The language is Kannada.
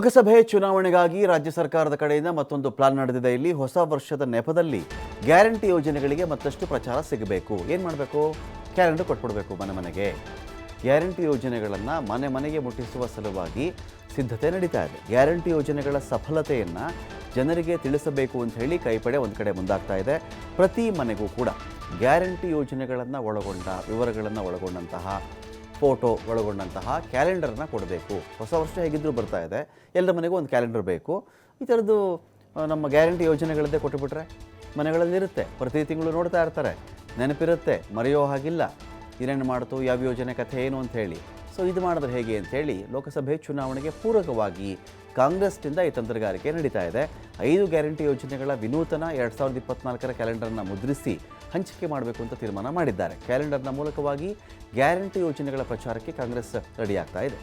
ಲೋಕಸಭೆ ಚುನಾವಣೆಗಾಗಿ ರಾಜ್ಯ ಸರ್ಕಾರದ ಕಡೆಯಿಂದ ಮತ್ತೊಂದು ಪ್ಲಾನ್ ನಡೆದಿದೆ. ಇಲ್ಲಿ ಹೊಸ ವರ್ಷದ ನೆಪದಲ್ಲಿ ಗ್ಯಾರಂಟಿ ಯೋಜನೆಗಳಿಗೆ ಮತ್ತಷ್ಟು ಪ್ರಚಾರ ಸಿಗಬೇಕು. ಏನು ಮಾಡಬೇಕು? ಕ್ಯಾಲೆಂಡರ್ ಕೊಟ್ಬಿಡಬೇಕು ಮನೆ ಮನೆಗೆ. ಗ್ಯಾರಂಟಿ ಯೋಜನೆಗಳನ್ನು ಮನೆ ಮನೆಗೆ ಮುಟ್ಟಿಸುವ ಸಲುವಾಗಿ ಸಿದ್ಧತೆ ನಡೀತಾ ಇದೆ. ಗ್ಯಾರಂಟಿ ಯೋಜನೆಗಳ ಸಫಲತೆಯನ್ನು ಜನರಿಗೆ ತಿಳಿಸಬೇಕು ಅಂತ ಹೇಳಿ ಕೈಪಡೆ ಒಂದು ಕಡೆ ಮುಂದಾಗ್ತಾ ಇದೆ. ಪ್ರತಿ ಮನೆಗೂ ಕೂಡ ಗ್ಯಾರಂಟಿ ಯೋಜನೆಗಳನ್ನು ಒಳಗೊಂಡ, ವಿವರಗಳನ್ನು ಒಳಗೊಂಡಂತಹ ಫೋಟೋ ಒಳಗೊಂಡಂತಹ ಕ್ಯಾಲೆಂಡರ್ನ ಕೊಡಬೇಕು. ಹೊಸ ವರ್ಷ ಹೇಗಿದ್ದರೂ ಬರ್ತಾ ಇದೆ. ಎಲ್ಲರ ಮನೆಗೂ ಒಂದು ಕ್ಯಾಲೆಂಡರ್ ಬೇಕು. ಈ ಥರದ್ದು ನಮ್ಮ ಗ್ಯಾರಂಟಿ ಯೋಜನೆಗಳದ್ದೇ ಕೊಟ್ಟುಬಿಟ್ರೆ ಮನೆಗಳಲ್ಲಿರುತ್ತೆ. ಪ್ರತಿ ತಿಂಗಳು ನೋಡ್ತಾ ಇರ್ತಾರೆ. ನೆನಪಿರುತ್ತೆ. ಮರೆಯೋ ಹಾಗಿಲ್ಲ. ಏನೇನು ಮಾಡ್ತು, ಯಾವ ಯೋಜನೆ ಕಥೆ ಏನು ಅಂತ ಹೇಳಿ ಸೊ ಇದು ಮಾಡಿದ್ರೆ ಹೇಗೆ ಅಂತೇಳಿ ಲೋಕಸಭೆ ಚುನಾವಣೆಗೆ ಪೂರಕವಾಗಿ ಕಾಂಗ್ರೆಸ್ನಿಂದ ಈ ತಂತ್ರಗಾರಿಕೆ ನಡೀತಾ ಇದೆ. ಐದು ಗ್ಯಾರಂಟಿ ಯೋಜನೆಗಳ ವಿನೂತನ ಎರಡು ಸಾವಿರದ ಇಪ್ಪತ್ನಾಲ್ಕರ ಕ್ಯಾಲೆಂಡರ್ನ ಮುದ್ರಿಸಿ ಹಂಚಿಕೆ ಮಾಡಬೇಕು ಅಂತ ತೀರ್ಮಾನ ಮಾಡಿದ್ದಾರೆ. ಕ್ಯಾಲೆಂಡರ್ನ ಮೂಲಕವಾಗಿ ಗ್ಯಾರಂಟಿ ಯೋಜನೆಗಳ ಪ್ರಚಾರಕ್ಕೆ ಕಾಂಗ್ರೆಸ್ ರೆಡಿಯಾಗ್ತಾ ಇದೆ.